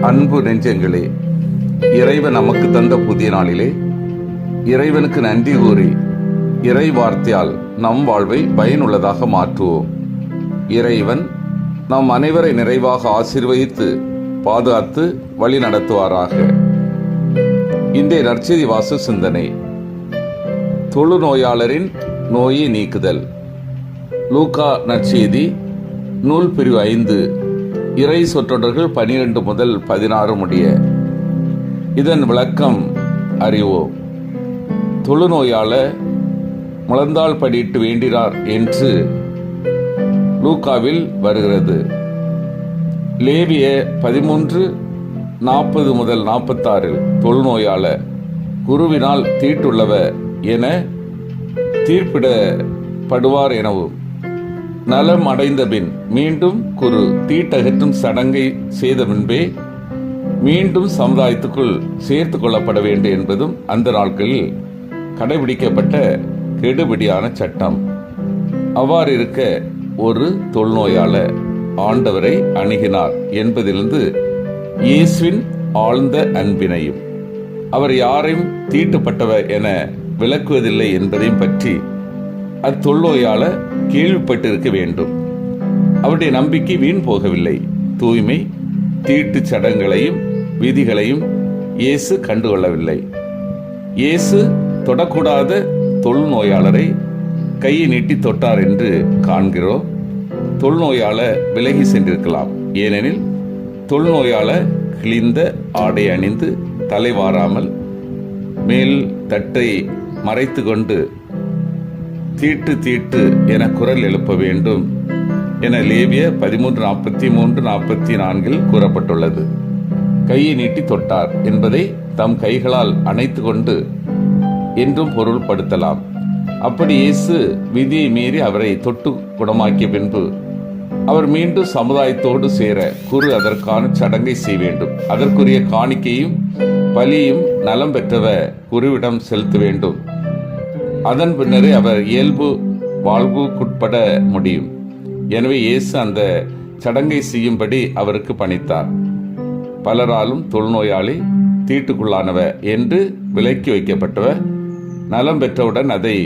அன்பு நெஞ்சங்களே இறைவன் நமக்கு தந்த புதிய நாளிலே இறைவனுக்கு நன்றி கூறி இறை வார்த்தையால் நம் வாழ்வை பயனுள்ளதாக மாற்றுவோம். இறைவன் நம் அனைவரை நிறைவாக ஆசீர்வதித்து பாதுகாத்து வழி நடத்துவாராக. இன்றைய நற்செய்தி வாசு சிந்தனை. தொழு நோயாளரின் நோயை நீக்குதல். லூகா நற்செய்தி நூல் பிரிவு ஐந்து. இறை சொற்றொடர்கள் பனிரெண்டு முதல் பதினாறு முடிய. இதன் விளக்கம் அறிவோம். தொழுநோயால முழந்தால் படியிட்டு வேண்டினார் என்று லூக்காவில் வருகிறது. லேவிய பதிமூன்று நாற்பது முதல் நாற்பத்தாறு தொழுநோயால குருவினால் தீட்டுள்ளவர் என தீர்ப்பிடப்படுவார் எனவும். நலம் அடைந்தபின் மீண்டும் குரு தீட்டகற்றும் சடங்கை செய்த பின்பே மீண்டும் சமுதாயத்துக்குள் சேர்த்து கொள்ளப்பட வேண்டும் என்பதும் அந்த நாட்களில் கடைபிடிக்கப்பட்ட கெடுபிடியான சட்டம். அவ்வாறு இருக்க ஒரு தொல்நோயால ஆண்டவரை அணுகினார் என்பதிலிருந்து இயேசுவின் ஆழ்ந்த அன்பினையும் அவர் யாரையும் தீட்டுப்பட்டவர் என விளக்குவதில்லை என்பதையும் பற்றி அத்தொல்நோயாளர் கேள்விப்பட்டிருக்க வேண்டும். அவருடைய நம்பிக்கை வீண் போகவில்லை. தூய்மை தீட்டுச் சடங்குகளையும் விதிகளையும் இயேசு கண்டுகொள்ளவில்லை. இயேசு தொடக்கூடாத தொழுநோயாளரை கையை நீட்டி தொட்டார் என்று காண்கிறோம். தொழுநோயாளர் விலகி சென்றிருக்கலாம். ஏனெனில் தொழுநோயாளர் கிழிந்த ஆடை அணிந்து தலைவாராமல் மேல் தட்டை மறைத்து கொண்டு தீட்டு தீட்டு என குரல் எழுப்ப வேண்டும் என லேவிய பதிமூன்று நாற்பத்தி மூன்று நாற்பத்தி நான்கில் கூறப்பட்டுள்ளது. கையை நீட்டி தொட்டார் என்பதை தம் கைகளால் அணைத்து கொண்டு என்றும் பொருள்படுத்தலாம். அப்படி இயேசு விதியை மீறி அவரை தொட்டு குணமாக்கிய பின்பு அவர் மீண்டும் சமுதாயத்தோடு சேர குரு அதற்கான சடங்கை செய்ய வேண்டும். அதற்குரிய காணிக்கையும் பலியும் நலம் பெற்றவ குருவிடம் செலுத்த வேண்டும். அதன் பின்னரே அவர் இயல்பு வாழ்வுக்குட்பட முடியும். எனவே இயேசு அந்த சடங்கை செய்யும்படி அவருக்கு பணித்தார். பலராலும் தொழுநோயாளி தீட்டுக்குள்ளானவர் என்று விலக்கி வைக்கப்பட்டவர். நலம் பெற்றவுடன் அதை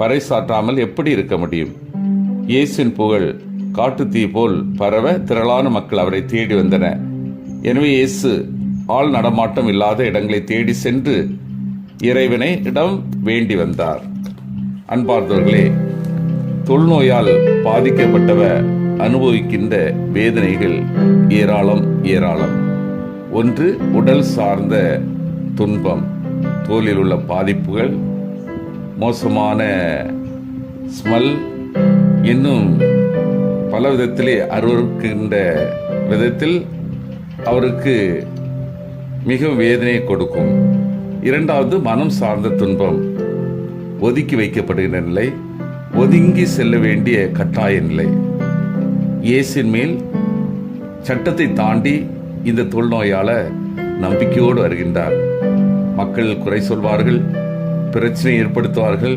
பறைசாற்றாமல் எப்படி இருக்க முடியும்? இயேசுவின் புகழ் காட்டுத்தீ போல் பரவ திரளான மக்கள் அவரை தேடி வந்தனர் எனவே இயேசு ஆள் நடமாட்டம் இல்லாத இடங்களை தேடி சென்று இறைவனை இடம் வேண்டி வந்தார். அன்பார்ந்தவர்களே தொழுநோயால் பாதிக்கப்பட்டவர் அனுபவிக்கின்ற வேதனைகள் ஏராளம் ஏராளம். ஒன்று உடல் சார்ந்த துன்பம் தோலில் உள்ள பாதிப்புகள் மோசமான ஸ்மெல் இன்னும் பல விதத்திலே அருவருக்கின்ற விதத்தில் அவருக்கு மிக வேதனையை கொடுக்கும். இரண்டாவது மனம் சார்ந்த துன்பம். ஒதுக்கி வைக்கப்படுகிற நிலை ஒதுங்கி செல்ல வேண்டிய கட்டாய நிலை. இயேசின் மேல் சட்டத்தை தாண்டி இந்த தொழுநோயாளர் நம்பிக்கையோடு வருகின்றார். மக்கள் குறை சொல்வார்கள் பிரச்சனை ஏற்படுத்துவார்கள்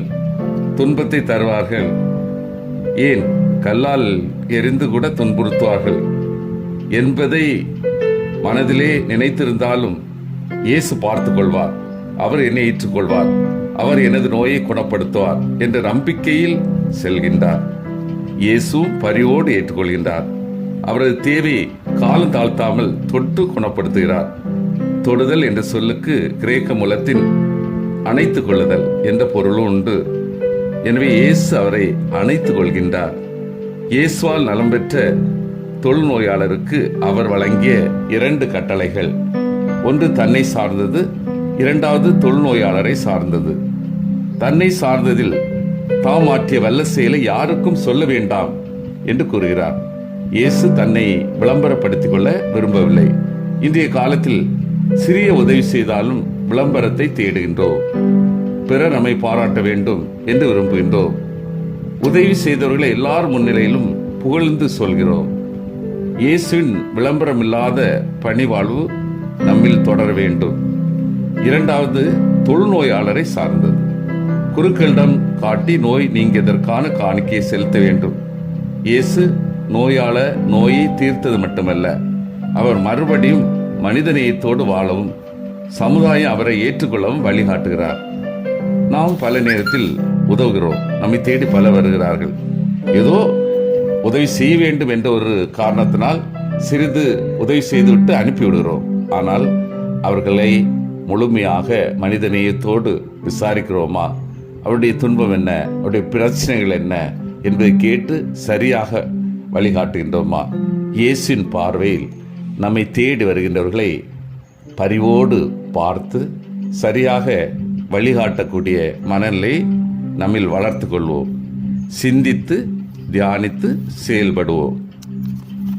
துன்பத்தை தருவார்கள். ஏன்? கல்லால் எரிந்து கூட துன்புறுத்துவார்கள். என்பதை மனதிலே நினைத்திருந்தாலும் இயேசு பார்த்து கொள்வார். அவர் என்னை ஏற்றுக்கொள்வார். அவர் எனது நோயை குணப்படுத்துவார் என்ற நம்பிக்கையில் செல்கின்றார். இயேசு பரிவோடு ஏற்றுக்கொள்கின்றார். அவரது தேவையை காலம் தாழ்த்தாமல் தொட்டு குணப்படுத்துகிறார். தொடுதல் என்ற சொல்லுக்கு கிரேக்க மூலத்தின் அணைத்துக் கொள்ளுதல் என்ற பொருளும் உண்டு. எனவே இயேசு அவரை அணைத்துக் கொள்கின்றார். இயேசுவால் நலம் பெற்ற தொழுநோயாளருக்கு அவர் வழங்கிய இரண்டு கட்டளைகள். ஒன்று தன்னை சார்ந்தது இரண்டாவது தொழுநோயாளரை சார்ந்தது. தன்னை சார்ந்ததில் தாம் ஆற்றிய வல்ல செயலை யாருக்கும் சொல்ல வேண்டாம் என்று கூறுகிறார். இயேசு தன்னை விளம்பரப்படுத்திக் கொள்ள விரும்பவில்லை. இன்றைய காலத்தில் சிறிய உதவி செய்தாலும் விளம்பரத்தை தேடுகின்றோம். பிறர் நம்மை பாராட்ட வேண்டும் என்று விரும்புகின்றோம். உதவி செய்தவர்களை எல்லார் முன்னிலையிலும் புகழ்ந்து சொல்கிறோம். இயேசுவின் விளம்பரமில்லாத பணிவாழ்வு நம்மில் தொடர வேண்டும். இரண்டாவது தொழுநோயாளரை சார்ந்தது. குருக்களிடம் காட்டி நோய் நீங்கியதற்கான காணிக்கையை செலுத்த வேண்டும். இயேசு நோயாள நோயை தீர்த்தது மட்டுமல்ல அவர் மறுபடியும் மனிதநேயத்தோடு வாழவும் சமுதாயம் அவரை ஏற்றுக்கொள்ளவும் வழிகாட்டுகிறார். நாம் பல நேரத்தில் உதவுகிறோம். நம்மை தேடி பல வருகிறார்கள். ஏதோ உதவி செய்ய வேண்டும் என்ற ஒரு காரணத்தினால் சிறிது உதவி செய்துவிட்டு அனுப்பிவிடுகிறோம். ஆனால் அவர்களை முழுமையாக மனிதநேயத்தோடு விசாரிக்கிறோமா? அவருடைய துன்பம் என்ன? அவருடைய பிரச்சனைகள் என்ன? என்பதை கேட்டு சரியாக வழிகாட்டுகின்றோமா? இயேசின் பார்வையில் நம்மை தேடி வருகின்றவர்களை பரிவோடு பார்த்து சரியாக வழிகாட்டக்கூடிய மனநிலை நம்மில் வளர்த்து கொள்வோம். சிந்தித்து தியானித்து செயல்படுவோம்.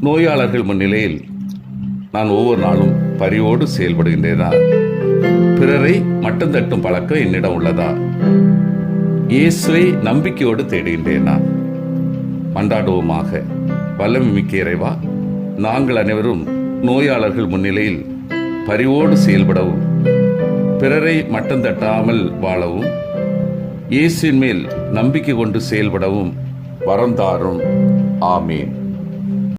நோயாளர்கள் முன்னிலையில் நான் ஒவ்வொரு நாளும் பரிவோடு செயல்படுகின்றேனா? பிறரை மட்டம் தட்டும் பழக்கம் என்னிடம் உள்ளதா? இயேசுவை நம்பிக்கையோடு தேடுகின்றேன் நான். மன்றாடுவோமாக வல்லமை மிக்க இறைவா நாங்கள் அனைவரும் நோயாளர்கள் முன்னிலையில் பரிவோடு செயல்படவும் பிறரை மட்டம் தட்டாமல் வாழவும் இயேசுவின் மேல் நம்பிக்கை கொண்டு செயல்படவும் வரம் தாரும். ஆமீன்.